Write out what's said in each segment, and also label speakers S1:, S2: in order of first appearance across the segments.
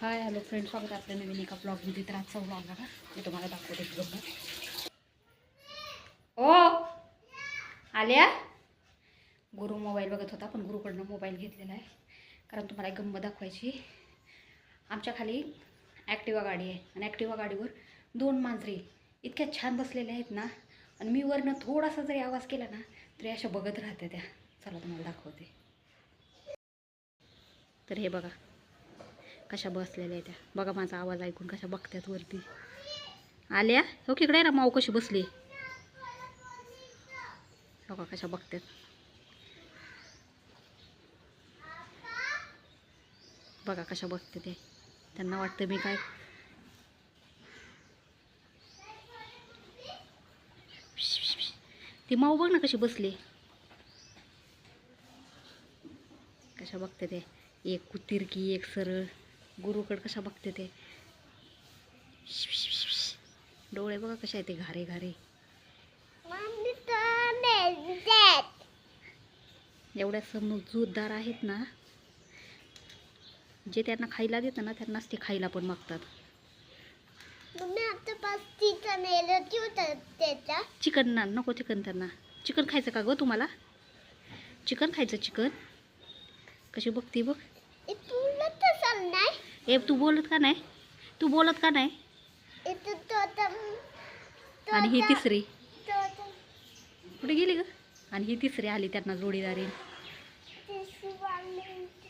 S1: Hi hello friend स्वागत आपल्या नवीन एका ब्लॉगमध्ये तर आजचा ब्लॉग बघा मी तुम्हाला दाखवते गंमत ओ! आल्या? गुरु मोबाईल बघत होता पण गुरुकडनं मोबाईल घेतलेला आहे. कारण तुम्हाला एक गंमत दाखवायची. आमच्या खाली ॲक्टिवा गाडी आहे. आणि ॲक्टिवा गाडीवर दोन मांजरी इतक्या छान बसलेल्या आहेत ना. आणि मी वरनं थोडासा जरी आवाज केला ना तरी अशा बघत राहते त्या. चला तुम्हाला दाखवते. तर हे बघा. कशा बसलेल्या त्या? बघा माझा आवाज ऐकून कशा बघतात वरती. आल्या? हो किकडे ना माऊ कशी बसली? बघा कशा बघतात बघा कशा बघते ते त्यांना वाटतं मी काय ती माऊ बघ ना कशी बसली. कशा बघते ते एक कुतिरकी एक सरळ. गुरुकड कशा बघते ते? डोळे बघा कशा आहेत ते घारे घारे. एवढ्या समजूतदार आहेत ना जे त्यांना खायला देतं ना त्यांनाच ते खायला पण मागतात. चिकन ना नको चिकन त्यांना. चिकन खायचं का गं तुम्हाला? चिकन खायचं चिकन? कशी बघती बघ. ए तू बोलत का नाही? तू बोलत का नाही? आणि ही तिसरी. कुठे गेली ग? आणि ही तिसरी आली त्यांना जोडीदारी.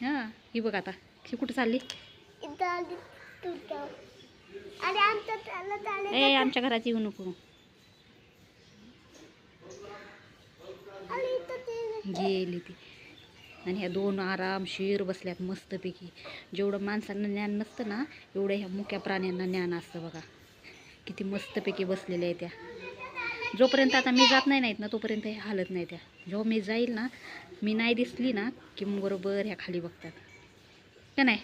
S1: हां ही बघ आता. ही कुठं चालली? ए आमच्या घरात येऊ नको. गेली ती. आणि ह्या दोन आरामशीर बसल्यात मस्तपैकी. जेवढं माणसांना ज्ञान नसतं ना एवढं ह्या मुक्या प्राण्यांना ज्ञान असतं बघा. किती मस्तपैकी बसलेल्या आहेत त्या. जोपर्यंत आता मी जात नाही नाहीत ना तोपर्यंत हे हालत नाही त्या. जेव्हा मी जाईल ना मी नाही दिसली ना की बरोबर ह्या खाली बघतात. का नाही?